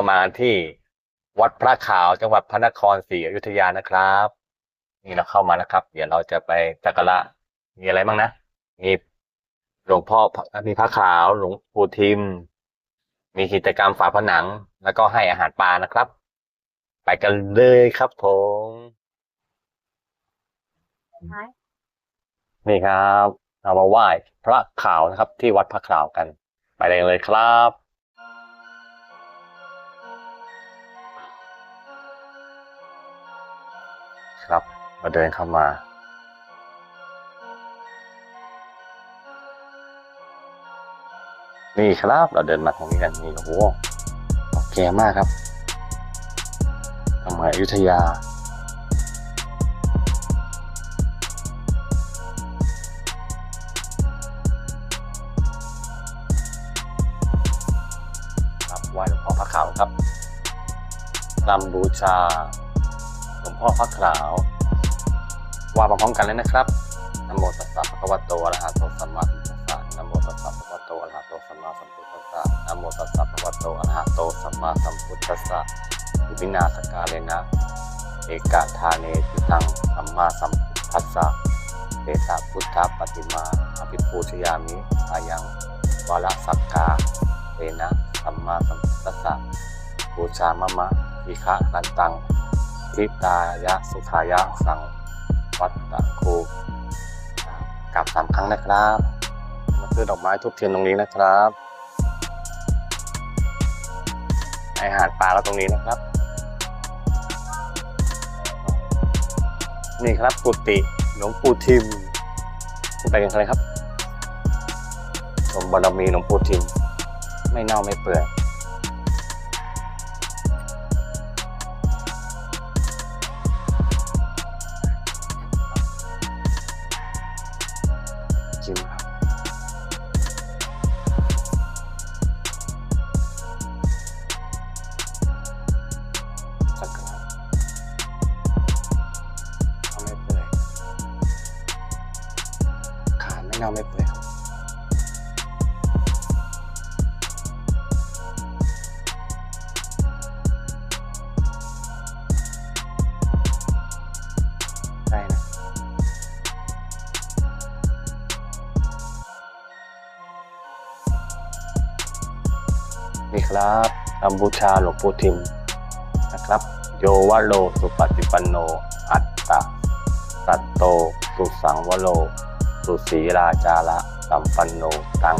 นี้เรามาที่วัดพระขาวจังหวัดพระนครศรีอยุธยานะครับ นี่เราเข้ามาแล้วครับ เดี๋ยวเราจะไปสักการะมีอะไรบ้างนะมีหลวงพ่อมีพระขาวหลวงปู่ทิม มีกิจกรรมฝาผนัง แล้วก็ให้อาหารปลานะครับ ไปกันเลยครับผมนี่ครับ เรามาไหว้พระขาวนะครับ ที่วัดพระขาวกัน ไปเลยเลยครับ ครับเราเดินเข้ามา นี่ครับเราเดินมาตรงนี้กันนี่โอ้โหโอเคมากครับสมัยอยุธยาครับไหว้หลวงพ่อพระขาวครับรำบูชา พ่อพระขาว ว่าพร้อมกันเลยนะครับนโมตัสสะภะคะวะโตอะระหะโตสัมมาสัมพุทธัสสะนโมตัสสะภะคะวะโตอะระหะโตสัมมาสัมพุทธัสสะนโมตัสสะภะคะวะโตอะระหะโตสัมมาสัมพุทธัสสะอิมินาสกาเลนะ เอกะทาเนจิตังสัมมาสัมพุทธัสสะเตสะพุทธปฏิมาอภิปูชยามิอายังวาระสักกาเตนะสัมมาสัมพุทธัสสะบูชามะมะอิคะกันตัง ทิตายะสุขายะสังวัตตะคูกลับสามครั้งนะครับ มาซื้อดอกไม้ทุบเทียนตรงนี้นะครับอาหารปลาก็ตรงนี้นะครับ นี่ครับกุฏิหลวงปู่ทิมไปกันเลยครับ ชมบารมีหลวงปู่ทิม ไม่เน่าไม่เปื่อย เน่าไม่เปื่อยครับได้นะนี่ครับกัมพูชาหลวงปู่ทิมนะครับ โยวะโล สุปฏิปันโน อัตตะ สัตโต สุสังวโล สุสีราจาระสัมปันโนตัง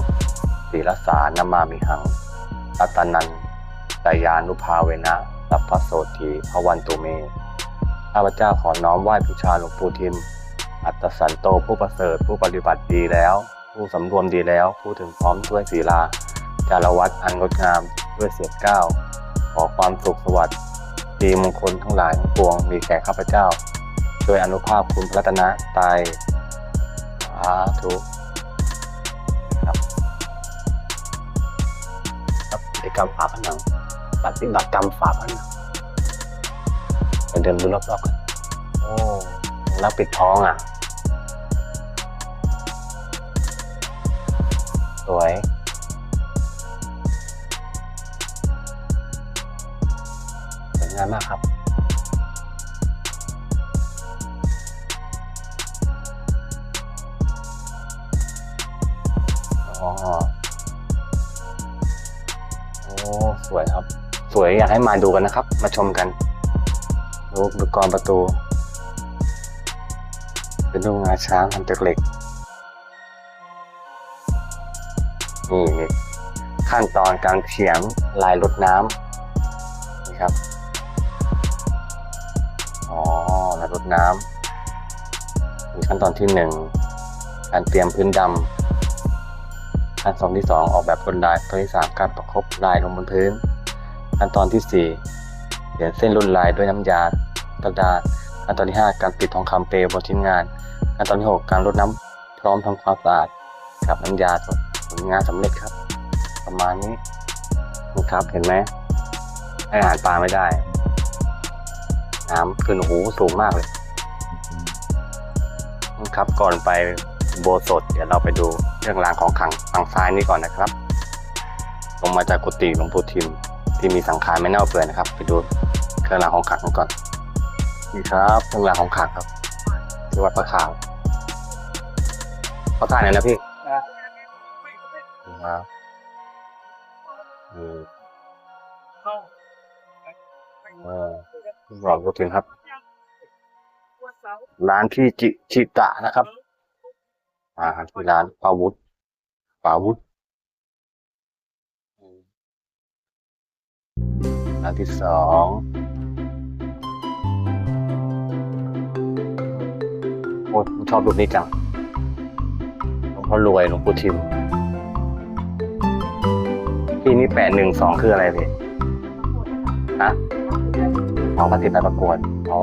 ศีรสานามามิหังรัตนันตยานุภาเวนะสัพพโสทีพวันตุเมข้าพเจ้าขอน้อมไหว้บูชาหลวงปู่ทิม อัตสันโตผู้ประเสริฐผู้ปฏิบัติดีแล้ว ผู้สำรวมดีแล้ว ผู้ถึงพร้อมด้วยศีลา จารวัตอันงดงามด้วยเสียงก้าวขอความสุขสวัสดิ์ดีมงคลทั้งหลายทั้งปวงมีแก่ข้าพเจ้า โดยอนุภาพคุณพระตนะตาย ธุครับครับกิจกรรมฝาผนังปฏิบัติกรรมฝาผนังไปเดินดูรอบๆกันโอ้แล้วปิดท้องอะ สวยสวยงามมากครับ สวยอยากให้มาดูกันนะครับ มาชมกันดูอุปกรณ์ประตู เป็นดูงาช้างทำจากเหล็กนี่นี่ขั้นตอนการเขียงลายรดน้ำนี่ครับอ๋อลายรดน้ำมีขั้นตอนที่หนึ่งการเตรียมพื้นดำขั้นตอนที่สองออกแบบลวดลายขั้นที่สามการประคบลายลงบนพื้น ขั้นตอนที่สี่เขียนเส้นลวดลายด้วยน้ำยากระดาษขั้นตอนที่ห้าการปิดทองคำเปลวบนชิ้นงาน ขั้นตอนที่หกการรดน้ำพร้อมทำความสะอาดกับน้ำยาผลงานสำเร็จครับ ประมาณนี้นะครับเห็นไหมให้อาหารปลาไม่ได้ น้ำขึ้นหูสูงมากเลยครับก่อนไปโบสถเดี๋ยวเราไปดูเรื่องรางของขังฝั่งซ้ายนี้ก่อนนะครับ ลงมาจากกุฏิหลวงปู่ทิม ที่มีสังขารไม่เน่าเปื่อยนะครับ ไปดูเครื่องรางของขลังกันก่อนนี่ครับเครื่องรางของขลังครับ ที่วัดพระขาวเขาถ่ายไหนนะพี่นี่ครับนี่เออรอพูดถึงครับ ร้านที่จิชิตะนะครับ อ่าที่ร้านปาวุธปาวุธ ร้านที่สองโอ้ผมชอบรูปนี้จังหลวงพ่อรวยหลวงปู่ทิมพี่นี่แปดหนึ่งสองคืออะไรพี่ฮะเอามาติดไปประกวดอ๋อ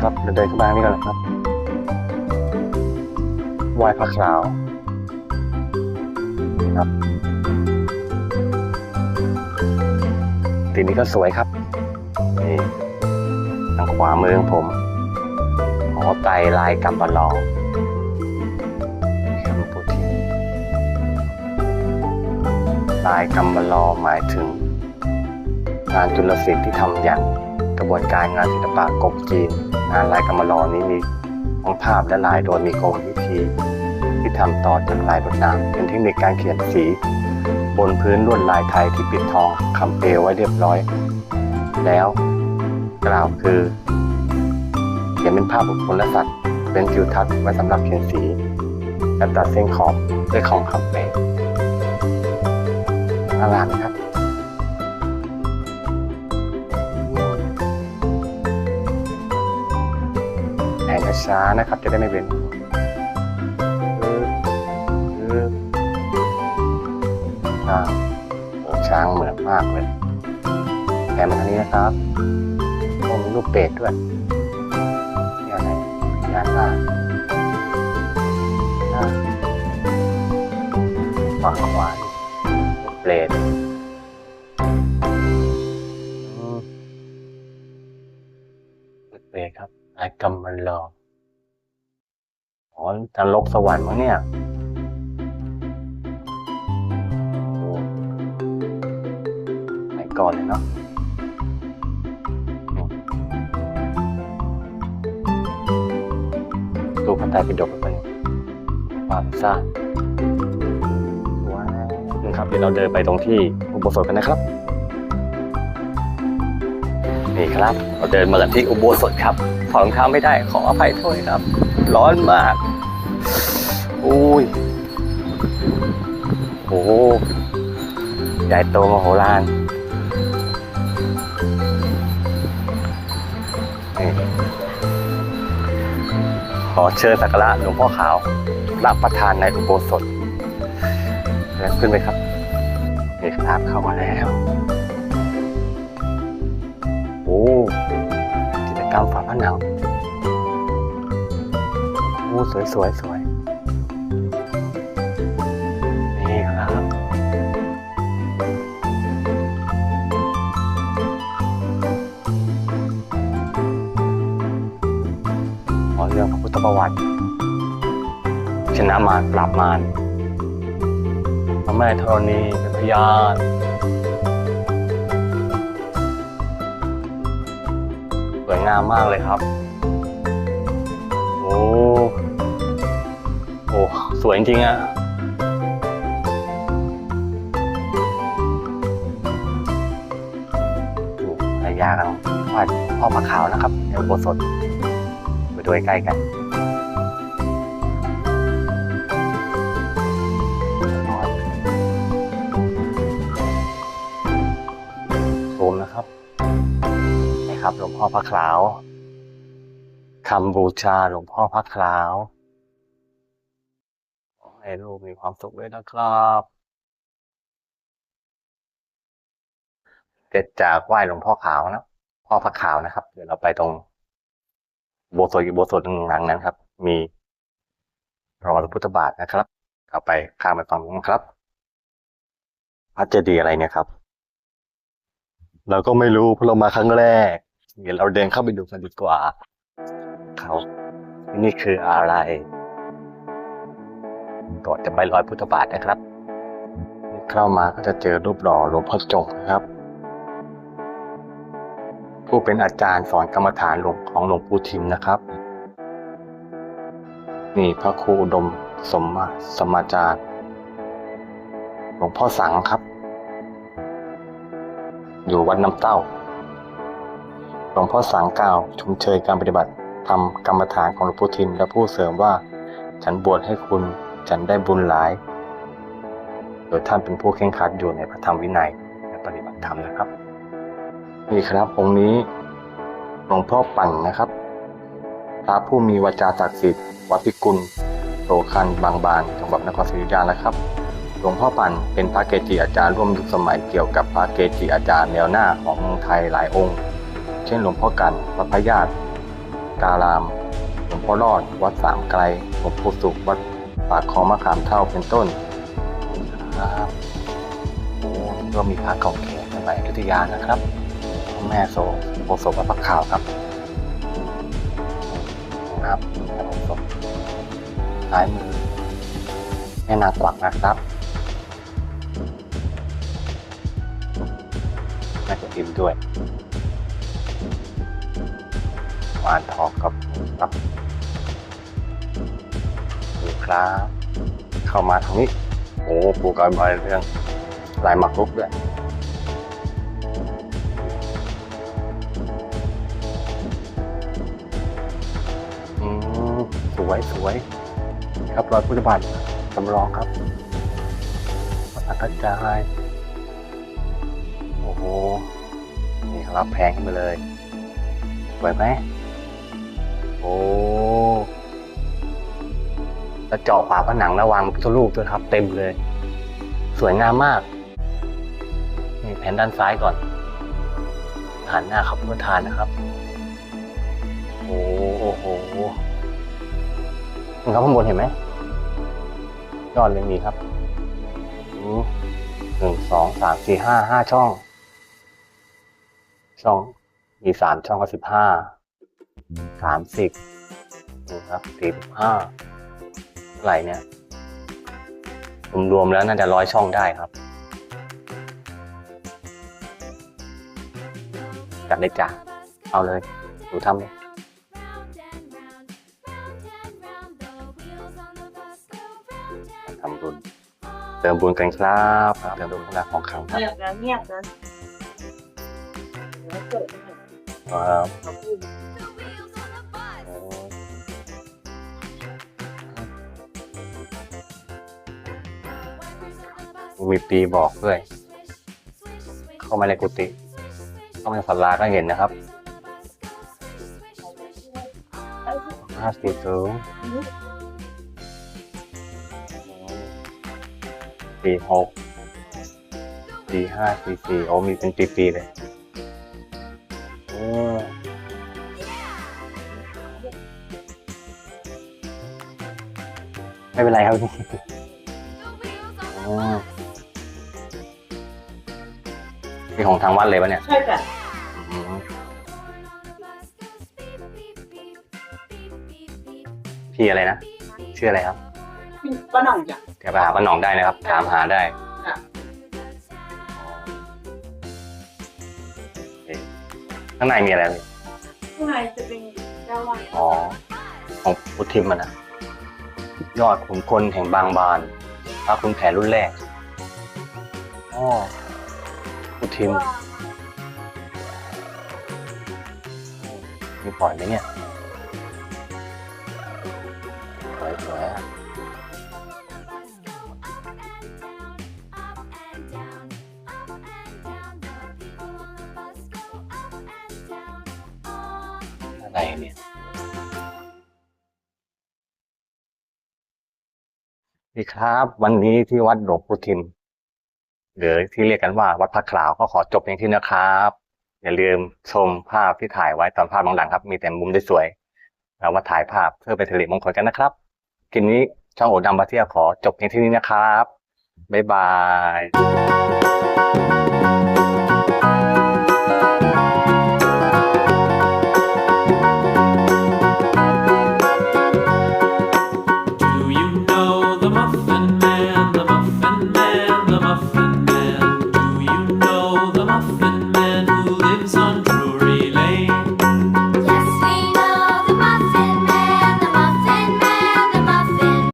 ครับเดินเดินเข้ามานี่กันเลยครับ ไหวายพระคราวครับตีนี้ก็สวยครับนี่ทางขวามือของผมหอไตลายกำปะลองคำพูดที่ลายกำปะลองหมายถึง งานจุลศิลป์ที่ทำอย่างกระบวนการงานศิลปะกบจีน งานลายกำมะลอนี้มี ทั้งภาพและลายโดยมีกรมวิธี ที่ทำต่อจากลายบนน้ำเป็นเทคนิคการเขียนสี บนพื้นลวดลายไทยที่ปิดทองคำเปลวไว้เรียบร้อย แล้วกล่าวคือ เขียนเป็นภาพบุคคลและสัตว์ เป็นทิวทัศน์ไว้สำหรับเขียนสีและตัดเส้นขอบด้วยของคำเปลวน่ารักนะครับ ช้าๆนะครับ จะได้ไม่เป็นช้างโอ้ช้างเหมือนมากเลยแกนมาทางนี้นะครับโอ้มีรูปเป็ดด้วยนี่อะไรยานหน้าหน้าฝั่งขวานเปรตเปรตครับไอ้กำมันรออ๋อ นรกสวรรค์มั้งเนี่ยดูไปก่อนเลยเนาะอืมดูพระไตรปิฎกไปเลยความสร้าว้าวครับเดี๋ยวเราเดินไปตรงที่อุโบสถกันนะครับ นี่ครับ เราเดินมากันที่อุโบสถครับถอดรองเท้าไม่ได้ขออภัยโทษครับ ร้อนมาก อุ้ยโหใหญ่โตมโหฬารนี่ขอเชิญสักการะหลวงพ่อขาวรับประทานในอุโบสถ แล้วขึ้นไปครับนี่ครับเข้ามาแล้ว โอ้กิจกรรมฝาผนังโอ้สวยสวยสวย ขอเรื่องพระพุทธประวัติ ชนะมารปราบมารพระแม่ธรณีเป็นพยานสวยงามมากเลยครับ โอ้โอ้สวยจริงอะภรรยากันวาดพ่อพระขาวนะครับในอุโบสถ ไปดูใกล้กันซูมนะครับนี่ครับหลวงพ่อพระคลาวคำบูชาหลวงพ่อพระคลาวขอให้ลูกมีความสุขด้วยนะครับเสร็จจากไหว้หลวงพ่อขาวนะพ่อพระขาวนะครับ เดี๋ยวเราไปตรง โบสถ์โบสถ์หนึ่งหลังนั้นครับ มีรอยพระพุทธบาทนะครับเอาไปข้ามไปฝั่งนู้นครับพระเจดีย์อะไรเนี่ยครับ เราก็ไม่รู้เพราะเรามาครั้งแรกเดี๋ยวเราเดินเข้าไปดูกันดีกว่าเขานี่คืออะไรก่อนจะไปรอยพุทธบาทนะครับ เข้ามาก็จะเจอรูปหล่อหลวงพ่อจงนะครับ ผู้เป็นอาจารย์สอนกรรมฐานหลวงของหลวงปู่ทิมนะครับ นี่พระครูอุดมสมมาสมาจารย์หลวงพ่อสังครับ อยู่วัดน้ำเต้า หลวงพ่อสังกล่าวชมเชยการปฏิบัติทำกรรมฐานของหลวงปู่ทิมและผู้เสริมว่า ฉันบวชให้คุณฉันได้บุญหลาย โดยท่านเป็นผู้เคร่งคัดอยู่ในพระธรรมวินัยและปฏิบัติธรรมนะครับ นี่ครับองค์นี้หลวงพ่อปั่นนะครับพระผู้มีวาจาศักดิ์สิทธิ์วัดพิกุลโสคันบางบานจังหวัดนครศรีอยุธยานะครับ หลวงพ่อปั่นเป็นพระเกจิอาจารย์ร่วมยุคสมัยเกี่ยวกับพระเกจิอาจารย์แนวหน้าของเมืองไทยหลายองค์ เช่นหลวงพ่อกันวัดพระญาติการาม หลวงพ่อรอด วัดสามไกลหลวงปู่สุขวัดปากคลองมะขามเท่าเป็นต้นครับโอ้ก็มีพระเก่าแก่สมัยอยุธยานะครับ แม่โสโอโสวัดปักขาวครับครับแม่โอโสซ้ายมือแม่นางกวักนะครับแม่กระดิมด้วยหวานทองกับครับดูครับ เข้ามาทางนี้ โอ้ปูกอยบอยเรื่องลายหมักลุกด้วย วยสวยครับรอยพุทธบาทจำลองครับพระสังฆจายโอ้โหนี่ครับแพงขึ้นมาเลยสวยไหมโอ้แล้วเจาะฝาผนังระวางพุทธรูปด้วยครับ เต็มเลย สวยงามมากนี่แผ่นด้านซ้ายก่อนหันหน้าเข้าพุทธทานนะครับ โอ้โห ครับข้างบนเห็นไหมยอดเลยมีครับหนึ่งสองสามสี่ห้าห้าช่อง ช่องมีสามช่องก็สิบห้าสามสิบนี่ครับสี่สิบห้าเท่าไหร่เนี่ยรวมๆแล้วน่าจะร้อยช่องได้ครับจัดเลยจ้ะเอาเลยดูทำเลย ทำบุญเติมบุญกันครับเติมบุญพลังของขังครับเงียบแล้วเงียบแล้วแล้วเกิดอะไรครับเขาพูดมีปีบอกด้วย เข้ามาในกุฏิเข้ามาในศาลาก็เห็นนะครับห้าสิบสูง สี่หกสี่ห้าสี่สี่โอ้มีเป็นปี ๆ เลยโอ้ไม่เป็นไรครับพี่อ๋อนี่ของทางวัดเลยปะเนี่ย ใช่จ้ะอืมพี่อะไรนะ ชื่ออะไรครับ ป้าหน่องจ้ะเดี๋ยวไปหาป้าหนองได้นะครับ ถามหาได้ค่ะโอเคข้างในมีอะไรเลยข้างในจะเป็นเจ้าวัดอ๋อของพุทธิมอะนะยอดขุนพลแห่งบางบานพระคุณแผนรุ่นแรกอ๋อพุทธิมมีปล่อยไหมเนี่ยสวยสวยๆอะอะ ไรเนี่ยสวัสดีครับ วันนี้ที่วัดหลวงปู่ทิม หรือที่เรียกกันว่าวัดพระคลาวก็ขอจบเพียงที่นี้นะครับ อย่าลืมชมภาพที่ถ่ายไว้ตอนภาพหลังๆครับ มีแต่มุมสวยๆเรามาถ่ายภาพเพื่อเป็นสิริมงคลกันนะครับคลิปนี้ช่องโอดำมาเที่ยวขอจบเพียงที่นี้นะครับ บ๊ายบาย